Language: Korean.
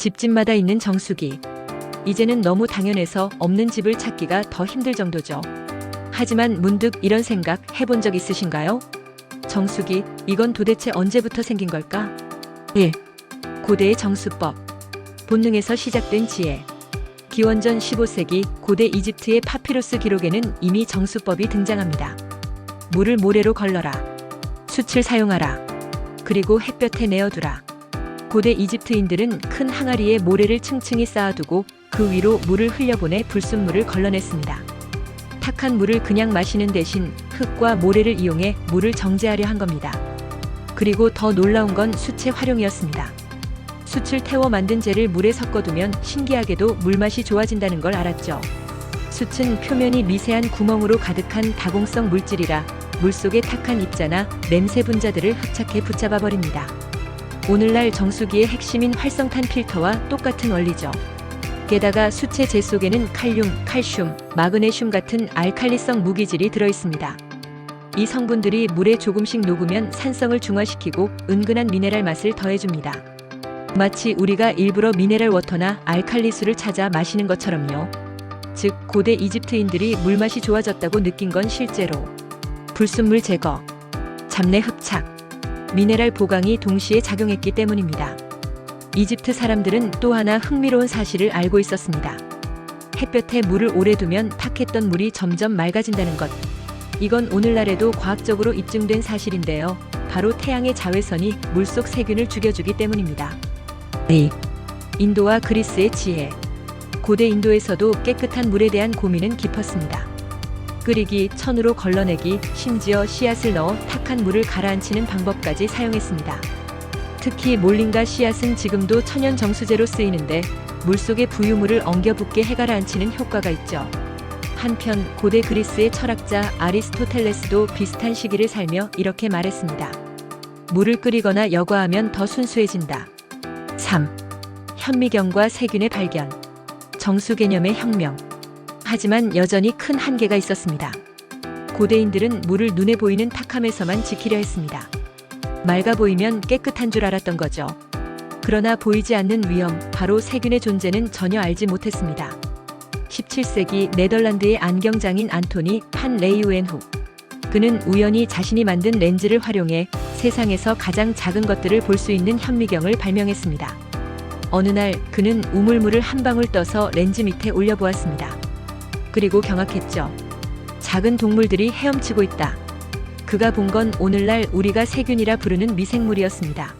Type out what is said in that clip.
집집마다 있는 정수기. 이제는 너무 당연해서 없는 집을 찾기가 더 힘들 정도죠. 하지만 문득 이런 생각 해본 적 있으신가요? 정수기, 이건 도대체 언제부터 생긴 걸까? 1. 고대의 정수법. 본능에서 시작된 지혜. 기원전 15세기 고대 이집트의 파피루스 기록에는 이미 정수법이 등장합니다. 물을 모래로 걸러라. 숯을 사용하라. 그리고 햇볕에 내어두라. 고대 이집트인들은 큰 항아리에 모래를 층층이 쌓아두고 그 위로 물을 흘려보내 불순물을 걸러냈습니다. 탁한 물을 그냥 마시는 대신 흙과 모래를 이용해 물을 정제하려 한 겁니다. 그리고 더 놀라운 건 숯의 활용이었습니다. 숯을 태워 만든 재를 물에 섞어두면 신기하게도 물맛이 좋아진다는 걸 알았죠. 숯은 표면이 미세한 구멍으로 가득한 다공성 물질이라 물속의 탁한 입자나 냄새 분자들을 흡착해 붙잡아 버립니다. 오늘날 정수기의 핵심인 활성탄 필터와 똑같은 원리죠. 게다가 수채 재 속에는 칼륨, 칼슘, 마그네슘 같은 알칼리성 무기질이 들어 있습니다. 이 성분들이 물에 조금씩 녹으면 산성을 중화시키고 은근한 미네랄 맛을 더해줍니다. 마치 우리가 일부러 미네랄 워터나 알칼리수를 찾아 마시는 것처럼요. 즉 고대 이집트인들이 물맛이 좋아졌다고 느낀 건 실제로 불순물 제거, 잡내 흡착, 미네랄 보강이 동시에 작용했기 때문입니다. 이집트 사람들은 또 하나 흥미로운 사실을 알고 있었습니다. 햇볕에 물을 오래 두면 탁했던 물이 점점 맑아진다는 것. 이건 오늘날에도 과학적으로 입증된 사실인데요. 바로 태양의 자외선이 물속 세균을 죽여주기 때문입니다. A. 인도와 그리스의 지혜. 고대 인도에서도 깨끗한 물에 대한 고민은 깊었습니다. 끓이기, 천으로 걸러내기, 심지어 씨앗을 넣어 탁한 물을 가라앉히는 방법까지 사용했습니다. 특히 몰링과 씨앗은 지금도 천연 정수제로 쓰이는데 물속의 부유물을 엉겨붙게 해가라앉히는 효과가 있죠. 한편 고대 그리스의 철학자 아리스토텔레스도 비슷한 시기를 살며 이렇게 말했습니다. 물을 끓이거나 여과하면 더 순수해진다. 3. 현미경과 세균의 발견. 정수 개념의 혁명. 하지만 여전히 큰 한계가 있었습니다. 고대인들은 물을 눈에 보이는 탁함에서만 지키려 했습니다. 맑아 보이면 깨끗한 줄 알았던 거죠. 그러나 보이지 않는 위험, 바로 세균의 존재는 전혀 알지 못했습니다. 17세기 네덜란드의 안경장인 안토니 판 레이우엔후. 그는 우연히 자신이 만든 렌즈를 활용해 세상에서 가장 작은 것들을 볼 수 있는 현미경을 발명했습니다. 어느 날 그는 우물물을 한 방울 떠서 렌즈 밑에 올려보았습니다. 그리고 경악했죠. 작은 동물들이 헤엄치고 있다. 그가 본 건 오늘날 우리가 세균이라 부르는 미생물이었습니다.